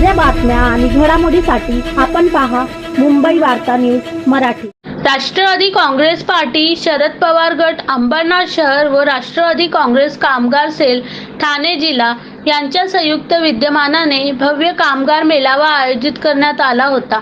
बातम्या आणि घडामोडीसाठी आपण पहा मुंबई वार्ता न्यूज मराठी. राष्ट्रवादी काँग्रेस पार्टी शरद पवार गट अंबरनाथ शहर व राष्ट्रवादी काँग्रेस कामगार सेल ठाणे जिल्हा यांच्या संयुक्त विद्यमानाने भव्य कामगार मेळावा आयोजित करण्यात आला होता.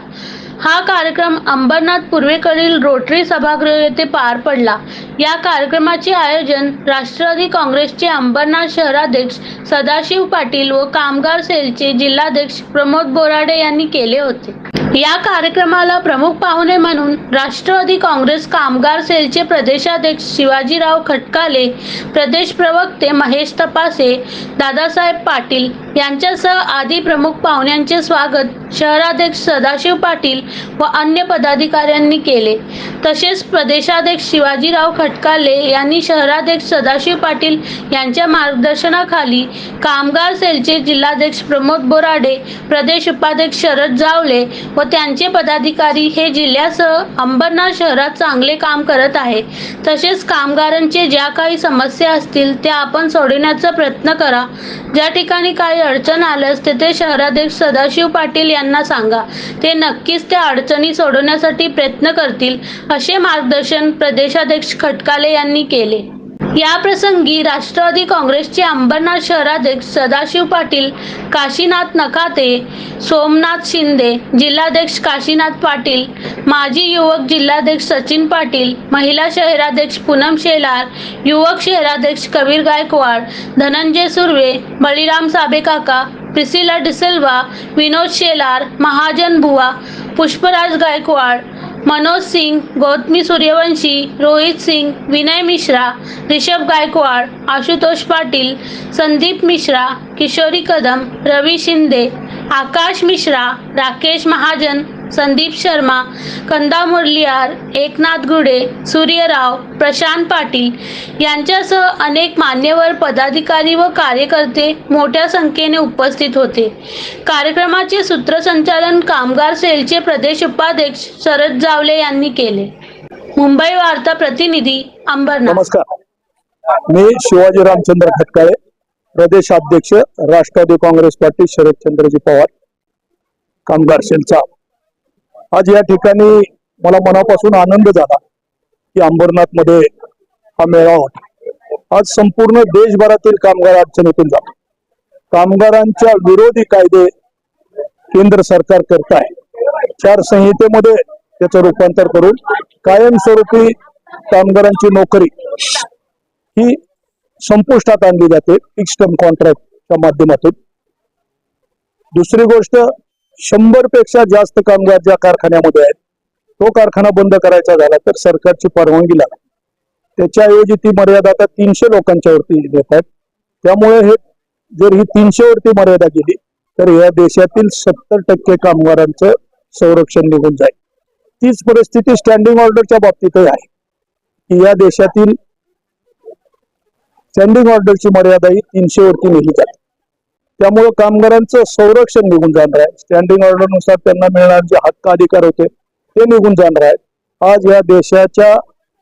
हा कार्यक्रम अंबरनाथ पूर्वेकडील रोटरी सभागृह येथे पार पडला. या कार्यक्रमाचे आयोजन राष्ट्रवादी काँग्रेसचे अंबरनाथ शहराध्यक्ष सदाशिव पाटील व कामगार सेलचे जिल्हाध्यक्ष प्रमोद बोराडे यांनी केले होते. या कार्यक्रमाला प्रमुख पाहुणे म्हणून राष्ट्रवादी काँग्रेस कामगार सेलचे प्रदेशाध्यक्ष शिवाजीराव खटकाले प्रदेश प्रवक्ते महेश तपासे दादासाहेब पाटील यांच्यासह आदी प्रमुख पाहुण्यांचे स्वागत शहराध्यक्ष सदाशिव पाटील व अन्य पदाधिकाऱ्यांनी केले. तसेच प्रदेशाध्यक्ष शिवाजीराव खटकाले यांनी शहराध्यक्ष सदाशिव पाटील यांच्या मार्गदर्शनाखाली कामगार सेलचे जिल्हाध्यक्ष प्रमोद बोराडे प्रदेश उपाध्यक्ष शरद जावले व त्यांचे पदाधिकारी हे जिल्ह्यासह अंबरनाथ शहरात चांगले काम करत आहे तसेच कामगारांचे ज्या काही समस्या असतील त्या आपण सोडवण्याचा प्रयत्न करा. ज्या ठिकाणी काही अडचण आल्यास तेथे शहराध्यक्ष सदाशिव पाटील यांना सांगा. ते नक्कीच त्या अडचणी सोडवण्यासाठी प्रयत्न करतील असे मार्गदर्शन प्रदेशाध्यक्ष खटकाले यांनी केले. या प्रसंगी राष्ट्रवादी काँग्रेसचे अंबरनाथ शहराध्यक्ष सदाशिव पाटील काशीनाथ नकाते सोमनाथ शिंदे जिल्हाध्यक्ष काशीनाथ पाटील माजी युवक जिल्हाध्यक्ष सचिन पाटील महिला शहराध्यक्ष पूनम शेलार युवक शहराध्यक्ष कबीर गायकवाड धनंजय सुर्वे बळीराम साबेकाका प्रिसिला डिसेल्वा विनोद शेलार महाजन बुवा पुष्पराज गायकवाड मनोज सिंग गौतमी सूर्यवंशी रोहित सिंग विनय मिश्रा ऋषभ गायकवाड आशुतोष पाटील संदीप मिश्रा किशोरी कदम रवी शिंदे आकाश मिश्रा राकेश महाजन संदीप शर्मा कंदा मुरलियार एकनाथ गुडे सूर्यराव प्रशांत पाटील यांच्यासह अनेक मान्यवर पदाधिकारी व कार्यकर्ते मोठ्या संख्येने उपस्थित होते. कार्यक्रमाचे सूत्रसंचालन कामगार सेलचे प्रदेश उपाध्यक्ष शरद जावले यांनी केले. मुंबई वार्ता प्रतिनिधी अंबरनाथ. नमस्कार. मी शिवाजी रामचंद्र खटकाळे प्रदेशाध्यक्ष राष्ट्रवादी काँग्रेस पार्टी शरदचंद्रजी पवार कामगार सेलचा आज या ठिकाणी मला मनापासून आनंद झाला की अंबरनाथमध्ये हा मेळावा होता. आज संपूर्ण देशभरातील कामगार अडचणीतून जातो कामगारांच्या विरोधी कायदे केंद्र सरकार करत आहे. चार संहितेमध्ये त्याचं रूपांतर करून कायमस्वरूपी कामगारांची नोकरी ही संपुष्टात आणली जाते. फिक्स टर्म कॉन्ट्रॅक्टच्या माध्यमातून. दुसरी गोष्ट शंभरपेक्षा जास्त कामगार ज्या कारखान्यामध्ये आहेत तो कारखाना बंद करायचा झाला तर सरकारची परवानगी लागते त्याच्याऐवजी ती मर्यादा आता तीनशे लोकांच्या वरती देत आहेत. त्यामुळे हे जर ही तीनशे वरती मर्यादा गेली तर या देशातील सत्तर टक्के कामगारांचं संरक्षण निघून जाईल. तीच परिस्थिती स्टँडिंग ऑर्डरच्या बाबतीतही आहे. की या देशातील स्टँडिंग ऑर्डरची मर्यादा ही तीनशे वरती नेली जाते. त्यामुळं कामगारांचं संरक्षण निघून जाणार आहे. स्टँडिंग ऑर्डरनुसार त्यांना मिळणारे जे हक्क अधिकार होते ते निघून जाणार आहेत. आज या देशाच्या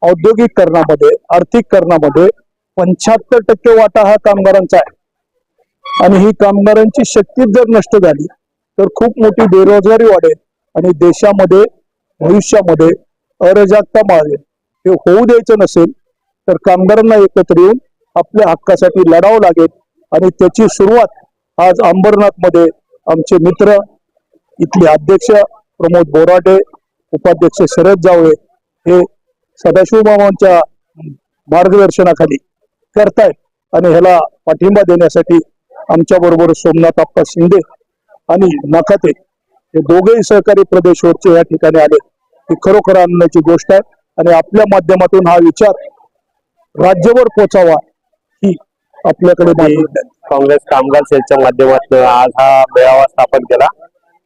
औद्योगिकरणामध्ये आर्थिककरणामध्ये पंच्याहत्तर टक्के वाटा हा कामगारांचा आहे. आणि ही कामगारांची शक्तीच जर नष्ट झाली तर खूप मोठी बेरोजगारी वाढेल आणि देशामध्ये भविष्यामध्ये अराजकता मारेल हे होऊ द्यायचं नसेल तर कामगारांना एकत्र येऊन आपल्या हक्कासाठी लढावं लागेल आणि त्याची सुरुवात आज अंबरनाथमध्ये आमचे मित्र इथले अध्यक्ष प्रमोद बोराटे उपाध्यक्ष शरद जावळे हे सदाशिव मामांच्या मार्गदर्शनाखाली करतायत आणि ह्याला पाठिंबा देण्यासाठी आमच्या बरोबर सोमनाथ आप्पा शिंदे आणि नखाते हे दोघेही सहकारी प्रदेशवरचे या ठिकाणी आले ही खरोखर आणण्याची गोष्ट आहे आणि आपल्या माध्यमातून हा विचार राज्यभर पोचावा ही आपल्याकडे मागणी आहे. काँग्रेस कामगार सेलच्या माध्यमातून आज हा मेळावा स्थापन केला.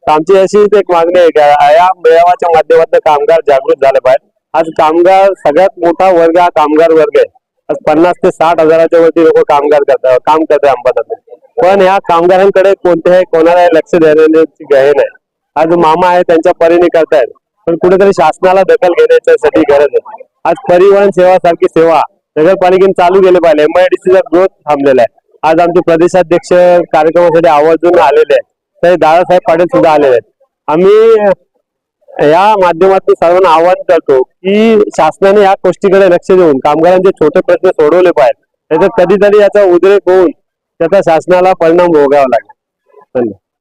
तर आमची अशीच एक मागणी आहे की या मेळाव्याच्या माध्यमातून कामगार जागृत झाले पाहिजे. आज कामगार सगळ्यात मोठा वर्ग हा कामगार वर्ग आहे. आज पन्नास ते साठ हजाराच्या वरती लोक कामगार करतात काम करतात अंबादात पण ह्या कामगारांकडे कोणत्याही कोणालाही लक्ष देण्याची गहे नाही. आज मामा आहे त्यांच्या परीने करतायत. पण कुठेतरी शासनाला दखल घेण्याच्यासाठी गरज आहे. आज परिवहन सेवा सारखी सेवा नगरपालिकेने चालू केली पाहिजे. एमआयडीसीचा ग्रोथ थांबलेला आहे. आज आमचे प्रदेशाध्यक्ष कार्यक्रमासाठी आवर्जून आलेले आहेत. तरी दादासाहेब पाटील सुद्धा आलेले आहेत. आम्ही या माध्यमातून सर्वांना आवाहन करतो की शासनाने या गोष्टीकडे लक्ष देऊन कामगारांचे छोटे प्रश्न सोडवले पाहिजेत. त्याच्यात कधीतरी याचा उद्रेक होऊन त्याचा शासनाला परिणाम भोगावा लागेल. धन्यवाद.